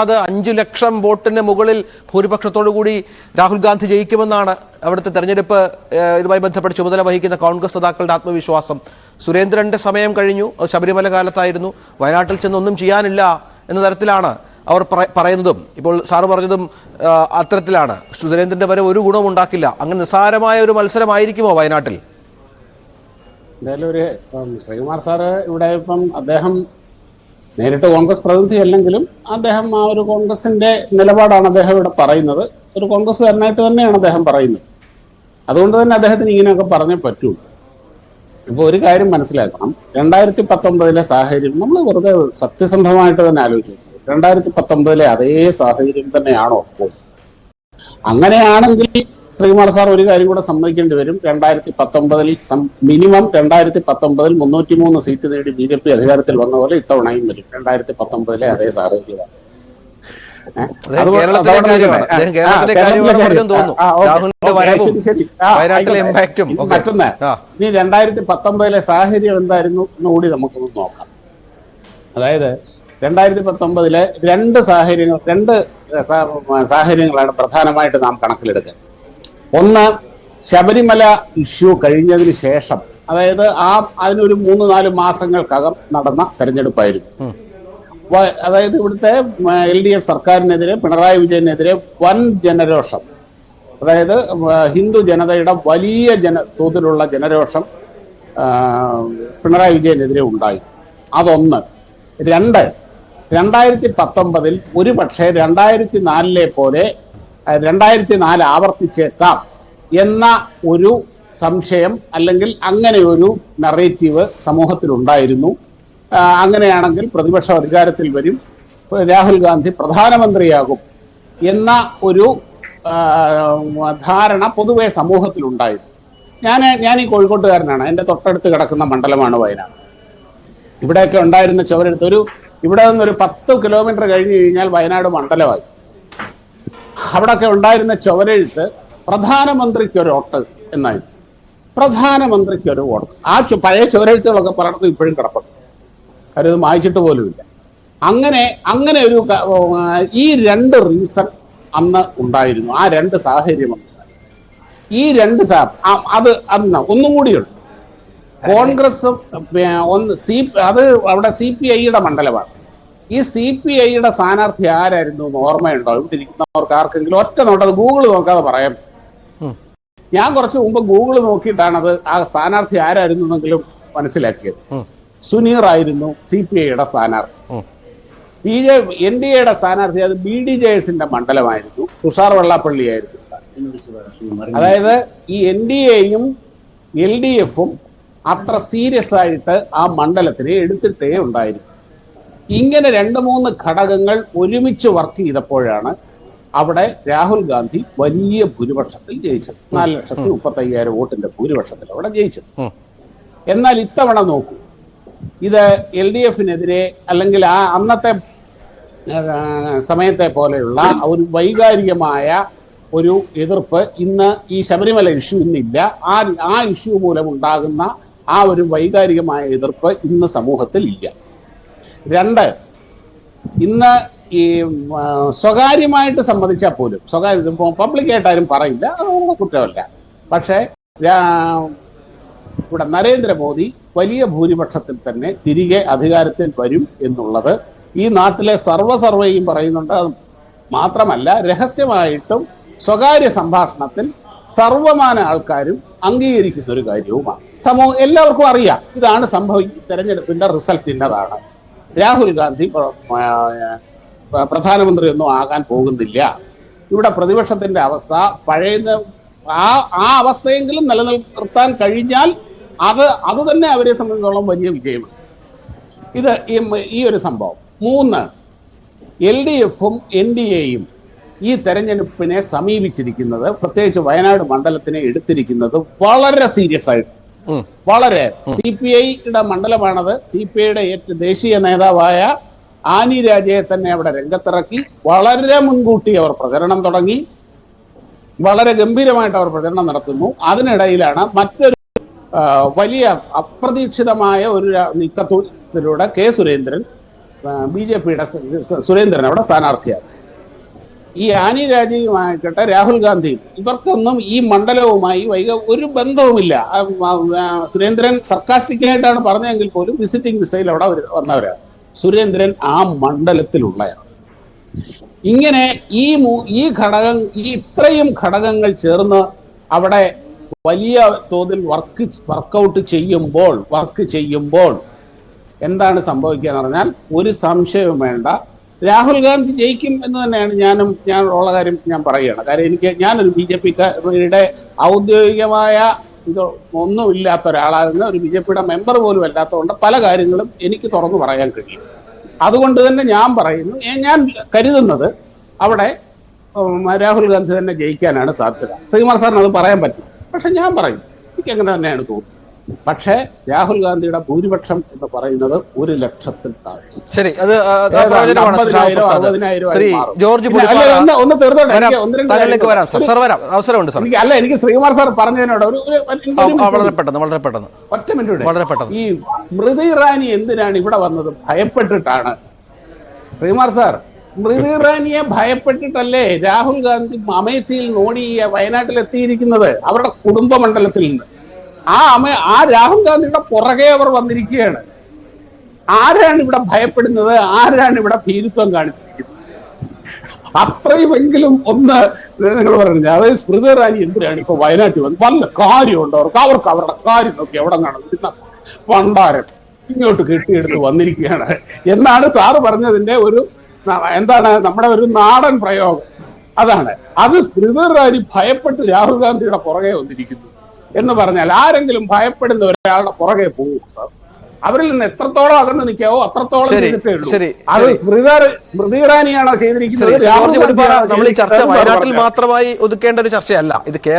അത് അഞ്ചു ലക്ഷം വോട്ടിന് മുകളിൽ ഭൂരിപക്ഷത്തോടു കൂടി രാഹുൽ ഗാന്ധി ജയിക്കുമെന്നാണ് അവിടുത്തെ തെരഞ്ഞെടുപ്പ് ഇതുമായി ബന്ധപ്പെട്ട് ചുമതല വഹിക്കുന്ന കോൺഗ്രസ് നേതാക്കളുടെ ആത്മവിശ്വാസം. സുരേന്ദ്രന്റെ സമയം കഴിഞ്ഞു. ശബരിമല കാലത്തായിരുന്നു. വയനാട്ടിൽ ചെന്ന് ഒന്നും ചെയ്യാനില്ല എന്ന തരത്തിലാണ് അവർ പറ- പറയുന്നതും. ഇപ്പോൾ സാറ് പറഞ്ഞതും അത്തരത്തിലാണ്. സുരേന്ദ്രന്റെ വരെ ഒരു ഗുണവും ഉണ്ടാക്കില്ല. അങ്ങനെ നിസ്സാരമായ ഒരു മത്സരമായിരിക്കുമോ വയനാട്ടിൽ? എന്തായാലും ഒരു ശ്രീകുമാർ സാറ് ഇവിടെ ഇപ്പം അദ്ദേഹം നേരിട്ട് കോൺഗ്രസ് പ്രതിനിധി അല്ലെങ്കിലും അദ്ദേഹം ആ ഒരു കോൺഗ്രസിന്റെ നിലപാടാണ് അദ്ദേഹം ഇവിടെ പറയുന്നത്. ഒരു കോൺഗ്രസ് കോൺഗ്രസ്സുകാരനായിട്ട് തന്നെയാണ് അദ്ദേഹം പറയുന്നത്. അതുകൊണ്ട് തന്നെ അദ്ദേഹത്തിന് ഇങ്ങനെയൊക്കെ പറഞ്ഞേ പറ്റുള്ളൂ ഇപ്പൊ ഒരു കാര്യം മനസ്സിലാക്കണം. രണ്ടായിരത്തി പത്തൊമ്പതിലെ സാഹചര്യം നമ്മൾ വെറുതെ സത്യസന്ധമായിട്ട് തന്നെ ആലോചിച്ചു. രണ്ടായിരത്തി പത്തൊമ്പതിലെ അതേ സാഹചര്യം തന്നെയാണോ അപ്പോൾ അങ്ങനെയാണെങ്കിൽ ശ്രീകുമാർ സാർ ഒരു കാര്യം കൂടെ സമ്മതിക്കേണ്ടി വരും. രണ്ടായിരത്തി പത്തൊമ്പതിൽ മിനിമം രണ്ടായിരത്തി പത്തൊമ്പതിൽ മുന്നൂറ്റി മൂന്ന് സീറ്റ് നേടി ബി ജെ പി അധികാരത്തിൽ വന്ന പോലെ ഇത്തവണയും വരും. രണ്ടായിരത്തി പത്തൊമ്പതിലെ അതേ സാഹചര്യമാണ്. ഇനി മറ്റൊന്ന്. ഇനി രണ്ടായിരത്തി പത്തൊമ്പതിലെ സാഹചര്യം എന്തായിരുന്നു എന്ന് കൂടി നമുക്കൊന്ന് നോക്കാം. അതായത് രണ്ടായിരത്തി പത്തൊമ്പതിലെ രണ്ട് സാഹചര്യങ്ങൾ രണ്ട് സാഹചര്യങ്ങളാണ് പ്രധാനമായിട്ട് നാം കണക്കിലെടുക്കുന്നത് ഒന്ന് ശബരിമല ഇഷ്യൂ കഴിഞ്ഞതിന് ശേഷം അതായത് ആ അതിനൊരു മൂന്ന് നാല് മാസങ്ങൾക്കകം നടന്ന തെരഞ്ഞെടുപ്പായിരുന്നു. അതായത് ഇവിടുത്തെ എൽ ഡി എഫ് സർക്കാരിനെതിരെ പിണറായി വിജയനെതിരെ വൻ ജനരോഷം. അതായത് ഹിന്ദു ജനതയുടെ വലിയ ജന തോതിലുള്ള ജനരോഷം പിണറായി വിജയനെതിരെ ഉണ്ടായി. അതൊന്ന്. രണ്ട് രണ്ടായിരത്തി പത്തൊമ്പതിൽ ഒരു പക്ഷേ രണ്ടായിരത്തി നാലിലെ പോലെ രണ്ടായിരത്തി നാല് ആവർത്തിച്ചേക്കാം എന്ന ഒരു സംശയം അല്ലെങ്കിൽ അങ്ങനെ ഒരു നറേറ്റീവ് സമൂഹത്തിലുണ്ടായിരുന്നു. അങ്ങനെയാണെങ്കിൽ പ്രതിപക്ഷം അധികാരത്തിൽ വരും. രാഹുൽ ഗാന്ധി പ്രധാനമന്ത്രിയാകും എന്ന ഒരു ധാരണ പൊതുവെ സമൂഹത്തിലുണ്ടായിരുന്നു. ഞാൻ ഞാൻ ഈ കോഴിക്കോട്ടുകാരനാണ്. എന്റെ തൊട്ടടുത്ത് കിടക്കുന്ന മണ്ഡലമാണ് വയനാട്. ഇവിടെയൊക്കെ ഉണ്ടായിരുന്ന ചുവരെടുത്ത് ഒരു ഇവിടെ നിന്നൊരു പത്ത് കിലോമീറ്റർ കഴിഞ്ഞ് കഴിഞ്ഞാൽ വയനാട് മണ്ഡലമായി. അവിടെയൊക്കെ ഉണ്ടായിരുന്ന ചുവരെഴുത്ത് പ്രധാനമന്ത്രിക്ക് ഒരു വോട്ട് എന്നായിരുന്നു. പ്രധാനമന്ത്രിക്ക് ഒരു വോട്ട് ആ പഴയ ചുവരെഴുത്തുകളൊക്കെ പലയിടത്തും ഇപ്പോഴും കിടപ്പുണ്ട്. കാര്യം ഇത് പോലുമില്ല. അങ്ങനെ അങ്ങനെ ഒരു ഈ രണ്ട് റീസൺ അന്ന് ഉണ്ടായിരുന്നു. ആ രണ്ട് സാഹചര്യം ഈ രണ്ട് അത് അന്ന് ഒന്നും കൂടിയുണ്ട്. കോൺഗ്രസ് ഒന്ന് സി അത് അവിടെ സി പി ഐയുടെ മണ്ഡലമാണ്. ഈ സി പി ഐയുടെ സ്ഥാനാർത്ഥി ആരായിരുന്നു എന്ന് ഓർമ്മയുണ്ടോ? ഇവിടെ ഇരിക്കുന്നവർക്ക് ആർക്കെങ്കിലും ഒറ്റ നോട്ടത് ഗൂഗിൾ നോക്കാതെ പറയാം. ഞാൻ കുറച്ച് മുമ്പ് ഗൂഗിൾ നോക്കിയിട്ടാണത് ആ സ്ഥാനാർത്ഥി ആരായിരുന്നു എന്നെങ്കിലും മനസ്സിലാക്കിയത്. സുനീർ ആയിരുന്നു സി പി ഐയുടെ സ്ഥാനാർത്ഥി. ബി ജെ എൻ ഡി എയുടെ സ്ഥാനാർത്ഥി അത് ബി ഡി ജെ എസിന്റെ മണ്ഡലമായിരുന്നു. തുഷാർ വെള്ളാപ്പള്ളി ആയിരുന്നു. അതായത് ഈ എൻ ഡി എയും എൽ ഡി എഫും അത്ര സീരിയസ് ആയിട്ട് ആ മണ്ഡലത്തിനെ എടുത്തിട്ടേ ഉണ്ടായിരുന്നു ഇങ്ങനെ രണ്ട് മൂന്ന് ഘടകങ്ങൾ ഒരുമിച്ച് വർക്ക് ചെയ്തപ്പോഴാണ് അവിടെ രാഹുൽ ഗാന്ധി വലിയ ഭൂരിപക്ഷത്തിൽ ജയിച്ചത്. നാല് ലക്ഷത്തി മുപ്പത്തി അയ്യായിരം വോട്ടിന്റെ ഭൂരിപക്ഷത്തിൽ അവിടെ ജയിച്ചത്. എന്നാൽ ഇത്തവണ നോക്കൂ. ഇത് എൽ ഡി എഫിനെതിരെ അല്ലെങ്കിൽ ആ അന്നത്തെ സമയത്തെ പോലെയുള്ള ഒരു വൈകാരികമായ ഒരു എതിർപ്പ് ഇന്ന് ഈ ശബരിമല ഇഷ്യൂ ഇന്നില്ല. ആ ആ ഇഷ്യൂ മൂലം ഉണ്ടാകുന്ന ആ ഒരു വൈകാരികമായ എതിർപ്പ് ഇന്ന് സമൂഹത്തിൽ ഇല്ല. രണ്ട്. ഇന്ന് ഈ സ്വകാര്യമായിട്ട് സംബന്ധിച്ചാൽ പോലും സ്വകാര്യ പബ്ലിക്കായിട്ട് ആരും പറയില്ല അതൊന്നും കുറ്റമല്ല. പക്ഷേ ഇവിടെ നരേന്ദ്രമോദി വലിയ ഭൂരിപക്ഷത്തിൽ തന്നെ തിരികെ അധികാരത്തിൽ വരും എന്നുള്ളത് ഈ നാട്ടിലെ സർവ സർവേയും പറയുന്നുണ്ട്. അത് മാത്രമല്ല രഹസ്യമായിട്ടും സ്വകാര്യ സംഭാഷണത്തിൽ സർവമാന ആൾക്കാരും അംഗീകരിക്കുന്ന ഒരു കാര്യവുമാണ്. സമൂഹം എല്ലാവർക്കും അറിയാം ഇതാണ് സംഭവി തെരഞ്ഞെടുപ്പിന്റെ റിസൾട്ട് ഇന്നതാണ്. രാഹുൽ ഗാന്ധി പ്രധാനമന്ത്രിയൊന്നും ആകാൻ പോകുന്നില്ല ഇവിടെ പ്രതിപക്ഷത്തിന്റെ അവസ്ഥ പഴയ ആ ആ അവസ്ഥയെങ്കിലും നിലനിർത്താൻ കഴിഞ്ഞാൽ അത് അത് തന്നെ അവരെ സംബന്ധിച്ചോളം വലിയ വിജയമാണ് ഇത് ഈ ഒരു സംഭവം മൂന്ന് എൽ ഡി എഫും എൻ ഡി എയും ഈ തെരഞ്ഞെടുപ്പിനെ സമീപിച്ചിരിക്കുന്നത് പ്രത്യേകിച്ച് വയനാട് മണ്ഡലത്തിനെ എടുത്തിരിക്കുന്നത് വളരെ സീരിയസ് ആയിട്ട്. വളരെ സി പി ഐയുടെ മണ്ഡലമാണത്. സി പി ഐയുടെ ദേശീയ നേതാവായ ആനി രാജയെ തന്നെ അവിടെ രംഗത്തിറക്കി. വളരെ മുൻകൂട്ടി അവർ പ്രചരണം തുടങ്ങി. വളരെ ഗംഭീരമായിട്ട് അവർ പ്രചരണം നടത്തുന്നു. അതിനിടയിലാണ് മറ്റൊരു വലിയ അപ്രതീക്ഷിതമായ ഒരു നീക്കത്തിലൂടെ കെ സുരേന്ദ്രൻ ബി ജെ പിയുടെ സുരേന്ദ്രൻ അവിടെ സ്ഥാനാർത്ഥിയാണ് ഈ ആനി രാജയുമായിക്കട്ടെ രാഹുൽ ഗാന്ധിയും ഇവർക്കൊന്നും ഈ മണ്ഡലവുമായി വൈക ഒരു ബന്ധവുമില്ല. സുരേന്ദ്രൻ സർക്കാസ്റ്റിക്കായിട്ടാണ് പറഞ്ഞതെങ്കിൽ പോലും വിസിറ്റിംഗ് വിസയിൽ അവിടെ വന്നവരാണ് സുരേന്ദ്രൻ ആ മണ്ഡലത്തിലുള്ളയാണ് ഇങ്ങനെ ഈ ഈ ഘടകം ഈ ഇത്രയും ഘടകങ്ങൾ ചേർന്ന് അവിടെ വലിയ തോതിൽ വർക്ക് വർക്കൗട്ട് ചെയ്യുമ്പോൾ വർക്ക് ചെയ്യുമ്പോൾ എന്താണ് സംഭവിക്കുക എന്ന് പറഞ്ഞാൽ ഒരു സംശയവും വേണ്ട. രാഹുൽ ഗാന്ധി ജയിക്കും എന്ന് തന്നെയാണ് ഞാനും ഞാൻ ഉള്ള കാര്യം ഞാൻ പറയുകയാണ്. കാര്യം എനിക്ക് ഞാനൊരു ബി ജെ പിയുടെ ഔദ്യോഗികമായ ഇത് ഒന്നുമില്ലാത്ത ഒരാളായിരുന്നു ഒരു ബി ജെ പിയുടെ മെമ്പർ പോലും അല്ലാത്തതുകൊണ്ട് പല കാര്യങ്ങളും എനിക്ക് തുറന്നു പറയാൻ കഴിയും. അതുകൊണ്ട് തന്നെ ഞാൻ പറയുന്നു ഞാൻ കരുതുന്നത് അവിടെ രാഹുൽ ഗാന്ധി തന്നെ ജയിക്കാനാണ് സാധ്യത. ശ്രീകുമാർ സാറിന് അത് പറയാൻ പറ്റും. പക്ഷെ ഞാൻ പറയും എനിക്ക് അങ്ങനെ തന്നെയാണ് തോന്നുന്നത്. പക്ഷേ രാഹുൽ ഗാന്ധിയുടെ ഭൂരിപക്ഷം എന്ന് പറയുന്നത് ഒരു ലക്ഷത്തിൽ താഴെ. ശരി അത് ശ്രീ. ജോർജ് ഒന്ന് തീർത്തോട്ടെ. വരാം. സർ. വരാം. അവസരമുണ്ട് സർ. അല്ല എനിക്ക് ശ്രീകുമാർ സാർ പറഞ്ഞതിനോട് ഒരു വളരെ പെട്ടെന്ന് വളരെ പെട്ടെന്ന്. ഒറ്റ മിനിറ്റ് വളരെ പെട്ടെന്ന്. ഈ സ്മൃതി ഇറാനി എന്തിനാണ് ഇവിടെ വന്നത്? ഭയപ്പെട്ടിട്ടാണ്. ശ്രീകുമാർ സാർ സ്മൃതി ഇറാനിയെ ഭയപ്പെട്ടിട്ടല്ലേ രാഹുൽ ഗാന്ധി അമേത്തിയിൽ നോടിയ വയനാട്ടിൽ എത്തിയിരിക്കുന്നത് അവരുടെ കുടുംബ മണ്ഡലത്തിൽ നിന്ന് ആ അമ ആ രാഹുൽ ഗാന്ധിയുടെ പുറകെ അവർ വന്നിരിക്കുകയാണ്. ആരാണ് ഇവിടെ ഭയപ്പെടുന്നത്? ആരാണ് ഇവിടെ ഭീരുത്വം കാണിച്ചിരിക്കുന്നത്? അത്രയുമെങ്കിലും ഒന്ന് നിങ്ങൾ പറഞ്ഞു അതായത് സ്മൃതി ഇറാനി എന്തിനാണ് ഇപ്പൊ വയനാട്ടിൽ വന്നത് വല്ല കാര്യമുണ്ട്? അവർക്ക് അവർക്ക് അവരുടെ കാര്യം നോക്കി എവിടെ കാണും പണ്ടാരം ഇങ്ങോട്ട് കെട്ടിയെടുത്ത് വന്നിരിക്കുകയാണ്. എന്നാണ് സാറ് പറഞ്ഞതിന്റെ ഒരു എന്താണ് നമ്മുടെ ഒരു നാടൻ പ്രയോഗം. അതാണ്. അത് സ്മൃതി ഭയപ്പെട്ട് രാഹുൽ ഗാന്ധിയുടെ പുറകെ വന്നിരിക്കുന്നു. എന്ന് പറഞ്ഞാൽ ആരെങ്കിലും ഭയപ്പെടുന്ന ഒരാളുടെ പുറകെ പോകും സാർ അവരിൽ നിന്ന് എത്രത്തോളം അകന്ന് നിൽക്കാവോ അത്രത്തോളം അത്. സ്മൃതി സ്മൃതി ഇറാനിയാണോ ചെയ്തിരിക്കുന്നത്. നമ്മൾ ഈ ചർച്ച വയനാട്ടിൽ മാത്രമായി ഒതുക്കേണ്ട ഒരു ചർച്ചയല്ല. ഇത് കേരള